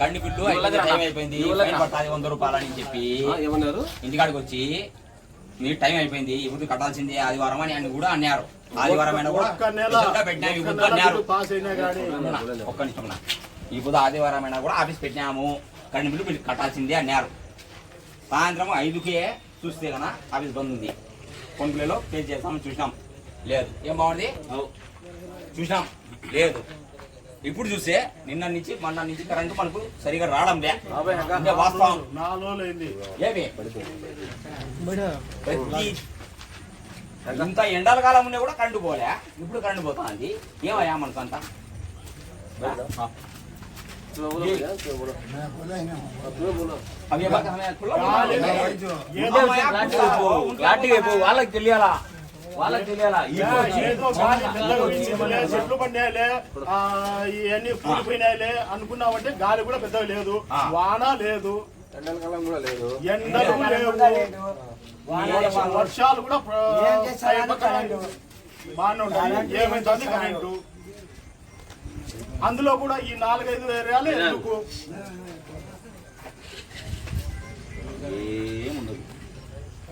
కండి బిల్లు అయిపోయింది, టైం అయిపోయింది. ఫైన్ పట్టాలి వంద రూపాయలు అని చెప్పి ఏమన్నారు? ఇంటికాడికి వచ్చి మీ టైం అయిపోయింది ఇప్పుడు కట్టాల్సింది ఆదివారం అని అని కూడా అన్నారు. ఆదివారం అయినా కూడా ఈ పొద్దు నెల అన్నారు. ఒక్క నిమిషం నా. ఈ పొద్దు ఆదివారం అయినా కూడా ఆఫీస్ పెట్టినాము. కండి బిల్లు మీరు కట్టాల్సిందే అన్నారు. సాయంత్రం ఐదుకే చూస్తే కన్నా ఆఫీస్ బంద్ ఉంది. ఫోన్పేలో పే చేస్తామని చూసినాం. లేదు. ఏం బాగుంది? చూసినాం. లేదు. ఇప్పుడు చూస్తే నిన్న నుంచి మొన్న నుంచి కరెంటు మనకు సరిగా రావడం లే. వాస్తవం. ఏమి? ప్రతి ఇంత ఎండల కాలం ఉన్నా కూడా కరెంటు పోలే. ఇప్పుడు కరెంటు పోతుంది. ఏమయ్యా. క్లారిటీగా చెప్పు. వాళ్ళకి తెలియాలా? వాళ్ళకి తెలియాలా? చెట్లు పడినాయిలే ఆ, ఇవన్నీ కూలిపోయినాయిలే అనుకున్నామంటే గాలి కూడా పెద్దగా లేదు. వాన లేదు. ఎండాకాలం కూడా లేదు. ఎండలు లేవు. వర్ష- వర్షాలు కూడా బాగానే ఉంటాయి ఏమైతుంది కరెంటు. అందులో కూడా ఈ నాలుగైదు ఏరియాలు ఎందుకు? ఏముండదు.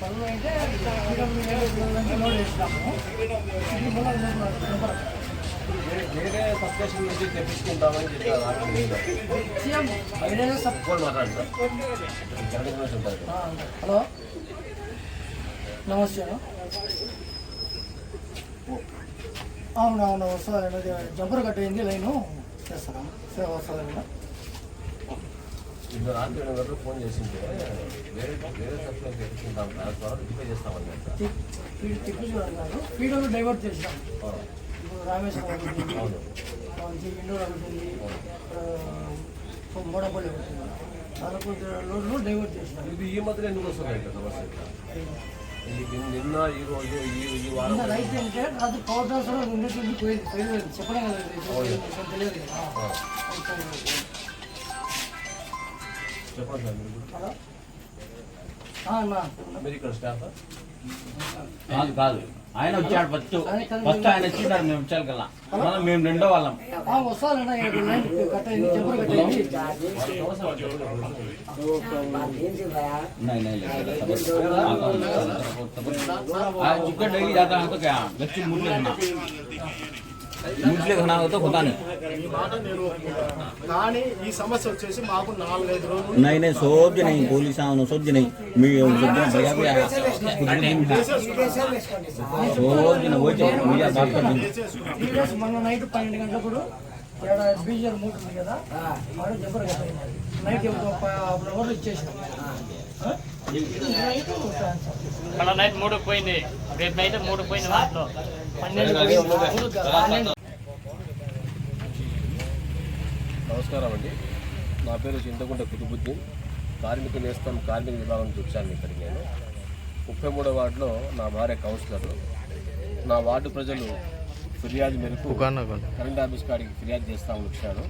పది పైగా అయినప్పటి నుండి కరెంటు పోతుంది. ఒక్కొక్కరు సార్ వేరే సబ్స్టేషన్ నుంచి తెప్పించుకుంటామని చెప్పారు నాకు ఫోన్ మాట్లాడండి సార్ హలో నమస్తే అవునవును వస్తుంది జబ్బర్ కట్ అయింది లైను చేస్తాను సేవ వస్తుంది కదా ఇద్దరు రాత్రి ఏడు గంటలకు ఫోన్ చేసింటే వేరే వేరే సబ్స్టేషన్ తెప్పించుకుంటాం ట్రాన్స్ఫర్ రిపేర్ చేస్తామని సార్ తిప్పించుకోవడం కాదు ఫీడర్ డైవర్ట్ చేసినాం ఇప్పుడు రామేశ్వరం ఒకటి ఉంది అవును మంచి ఇండోర్ ఒకటి ఉంది మూడపల్లి ఒకటి ఉంది అరకు రోడ్లు డైవర్ట్ చేసినాం ఇది ఈ మధ్యలో ఎందుకు వస్తుంది ఇంకా సమస్య ఇది నిన్న ఈ రోజు ఈ ఈ వారం ఇంత రైట్ అంటే అది పవర్ ట్రాన్స్ఫర్ ఉండేటువంటి పోయింది పోయింది చెప్పడం కదా ఇది. కొంచెం తెలియదు కదా ఆ, చెప్పండి సార్ మీరు హలో ఆ, అన్నా మీరు ఇక్కడ స్టాఫ్. కాదు కాదు. ఆయన వచ్చాడు ఫస్ట్. ఫస్ట్ ఆయన వచ్చినాడు మేము వచ్చాను కల్లా మళ్ళీ మేము రెండో వాళ్ళం. ఆ, వస్తానన్నా ఇక్కడ లైన్ ఇంట్లో ఘనాలతో హోతాని కానీ ఈ సమస్య వచ్చేసి మాకు నాలుగైదు నై పోలీస్ ఆవును నై మీ సోబ్జ భయ సోబ్జ నైట్ నైట్ మూడు పోయింది రేపు నైట్ మూడు పోయింది వాటిలో. నమస్కారం అండి. నా పేరు చింతకుంట కుతుబుద్దీన్. కార్మిక నేస్తం కార్మిక విభాగం వచ్చాను ఇక్కడికి నేను. ముప్పై మూడో వార్డులో నా భార్య కౌన్సిలర్. నా వార్డు ప్రజలు ఫిర్యాదు మేరకు కరెంట్ ఆఫీస్ కాడికి ఫిర్యాదు చేస్తామని వచ్చాను.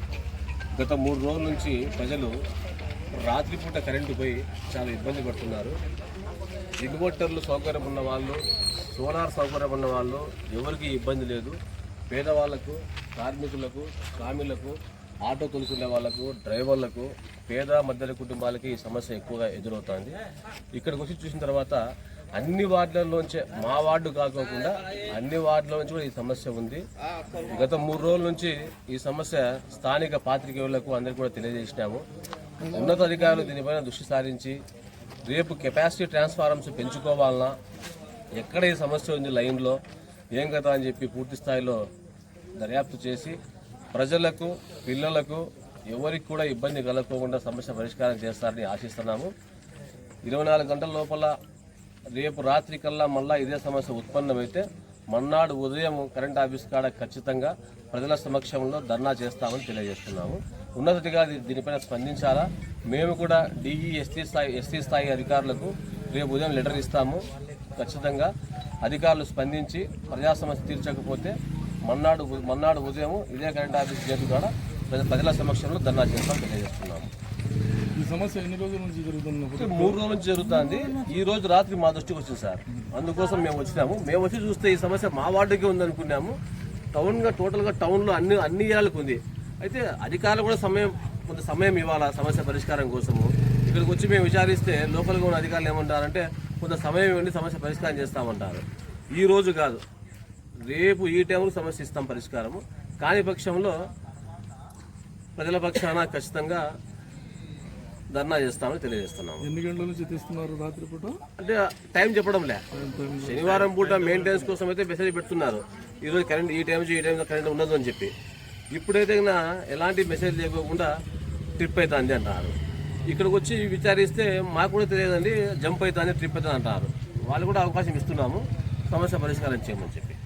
గత మూడు రోజుల నుంచి ప్రజలు రాత్రిపూట కరెంటు పోయి చాలా ఇబ్బంది పడుతున్నారు. ఇన్వర్టర్లు సౌకర్యం ఉన్న వాళ్ళు సోలార్ సౌకర్యం ఉన్న వాళ్ళు ఎవరికి ఇబ్బంది లేదు. పేదవాళ్ళకు కార్మికులకు కామిలకు ఆటో తొలుకునే వాళ్ళకు డ్రైవర్లకు పేద మధ్యల కుటుంబాలకి ఈ సమస్య ఎక్కువగా ఎదురవుతోంది. ఇక్కడికి వచ్చి చూసిన తర్వాత అన్ని వార్డులలోంచే మా వార్డు కాకోకుండా అన్ని వార్డుల నుంచి కూడా ఈ సమస్య ఉంది. గత మూడు రోజుల నుంచి ఈ సమస్య స్థానిక పాత్రికేయులకు అందరికీ కూడా తెలియజేసినాము. ఉన్నతాధికారులు దీనిపైన దృష్టి సారించి రేపు కెపాసిటీ ట్రాన్స్ఫార్మర్స్ పెంచుకోవాలన్నా ఎక్కడ ఈ సమస్య ఉంది లైన్లో ఏం కదా అని చెప్పి పూర్తి స్థాయిలో దర్యాప్తు చేసి ప్రజలకు పిల్లలకు ఎవరికి కూడా ఇబ్బంది కలగకుండా సమస్య పరిష్కారం చేస్తారని ఆశిస్తున్నాము. ఇరవై నాలుగు గంటల లోపల రేపు రాత్రి కల్లా మళ్ళా ఇదే సమస్య ఉత్పన్నమైతే మన్నాడు ఉదయం కరెంట్ ఆఫీస్ కాడ ఖచ్చితంగా ప్రజల సమక్షంలో ధర్నా చేస్తామని తెలియజేస్తున్నాము. ఉన్నతగా దీనిపైన స్పందించాలా? మేము కూడా డిఈ ఎస్టీ స్థాయి ఎస్టీ స్థాయి అధికారులకు రేపు ఉదయం లెటర్ ఇస్తాము. ఖచ్చితంగా అధికారులు స్పందించి ప్రజా సమస్య తీర్చకపోతే మన్నాడు మన్నాడు ఉదయం ఇదే కరెంట్ ఆఫీస్ గేటు ద్వారా ప్రజ- ప్రజల సమక్షంలో ధర్నా చేస్తాం తెలియజేస్తున్నాము. ఈ సమస్య ఎన్ని రోజుల నుంచి జరుగుతుంది మూడు రోజుల నుంచి జరుగుతుంది. ఈ రోజు రాత్రి మా దృష్టికి వచ్చింది సార్. అందుకోసం మేము వచ్చినాము. మేము వచ్చి చూస్తే ఈ సమస్య మా వార్డుకే ఉందనుకున్నాము. టౌన్గా టోటల్గా టౌన్లో అన్ని అన్ని ఏరియాలకు ఉంది. అయితే అధికారులు కూడా సమయం కొంత సమయం ఇవ్వాలా సమస్య పరిష్కారం కోసము? ఇక్కడికి వచ్చి మేము విచారిస్తే లోకల్గా ఉన్న అధికారులు ఏమంటారంటే కొంత సమయం ఇవ్వండి సమస్య పరిష్కారం చేస్తామంటారు. ఈ రోజు కాదు. రేపు ఈ టైంలో సమస్య ఇస్తాం పరిష్కారము. కాని పక్షంలో ప్రజల పక్షాన ఖచ్చితంగా ధర్నా చేస్తామని తెలియజేస్తున్నాము. ఎన్ని గంటల నుంచి తెస్తున్నారు రాత్రిపూట? అంటే టైం చెప్పడం లే. శనివారం పూట మెయింటెనెన్స్ కోసం అయితే మెసేజ్ పెడుతున్నారు. ఈరోజు కరెంట్ ఈ టైం ఈ టైం కరెంట్ ఉండదు అని చెప్పి. ఇప్పుడైతే ఎలాంటి మెసేజ్ లేకోకుండా ట్రిప్ అవుతుంది అంటారు. ఇక్కడికి వచ్చి విచారిస్తే మాకు కూడా తెలియదండి జంప్ అవుతుంది ట్రిప్ అవుతుంది అంటారు. వాళ్ళు కూడా అవకాశం ఇస్తున్నాము సమస్య పరిష్కారం చేయమని చెప్పి.